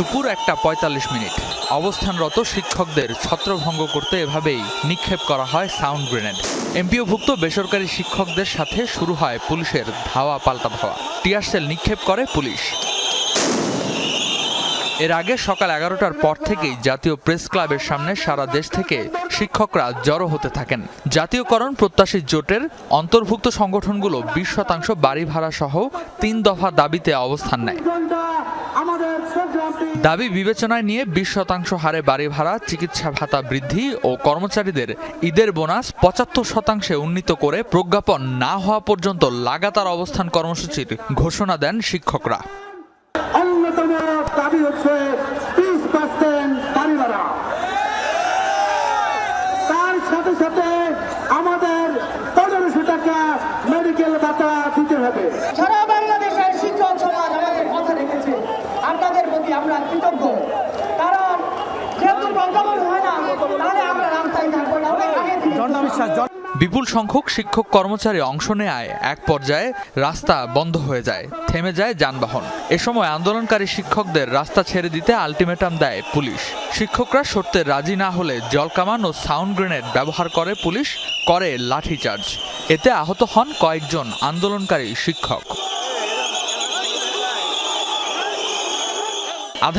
দুপুর একটা পঁয়তাল্লিশ মিনিট। অবস্থানরত শিক্ষকদের ছত্রভঙ্গ করতে এভাবেই নিক্ষেপ করা হয় সাউন্ড গ্রেনেড। এমপিওভুক্ত বেসরকারি শিক্ষকদের সাথে শুরু হয় পুলিশের ধাওয়া পাল্টা ধাওয়া টিয়ার সেল নিক্ষেপ করে পুলিশ। এর আগে সকাল এগারোটার পর থেকেই জাতীয় প্রেস ক্লাবের সামনে সারা দেশ থেকে শিক্ষকরা জড়ো হতে থাকেন। জাতীয়করণ প্রত্যাশী জোটের অন্তর্ভুক্ত সংগঠনগুলো বিশ শতাংশ বাড়ি ভাড়া সহ তিন দফা দাবিতে অবস্থান নেয়। দাবি বিবেচনায় নিয়ে বিশ শতাংশ হারে বাড়ি ভাড়া চিকিৎসা ভাতা বৃদ্ধি ও কর্মচারীদের ঈদের বোনাস পঁচাত্তর শতাংশে উন্নীত করে প্রজ্ঞাপন না হওয়া পর্যন্ত লাগাতার অবস্থান কর্মসূচির ঘোষণা দেন শিক্ষকরা। অন্যতম দাবি হচ্ছে বিশ পার্সেন্ট বাড়ি ভাড়া। তার সাথে সাথে আমাদের পনেরোশো টাকা মেডিকেল ভাতা দিতে হবে। সারা বিপুল সংখ্যক শিক্ষক কর্মচারী অংশ নেয় এক পর্যায়ে রাস্তা বন্ধ হয়ে যায়, থেমে যায় যানবাহন। এ সময় আন্দোলনকারী শিক্ষকদের রাস্তা ছেড়ে দিতে আলটিমেটাম দেয় পুলিশ। শিক্ষকরা সরতে রাজি না হলে জলকামান ও সাউন্ড গ্রেনেড ব্যবহার করে পুলিশ, করে লাঠিচার্জ এতে আহত হন কয়েকজন আন্দোলনকারী শিক্ষক। আধা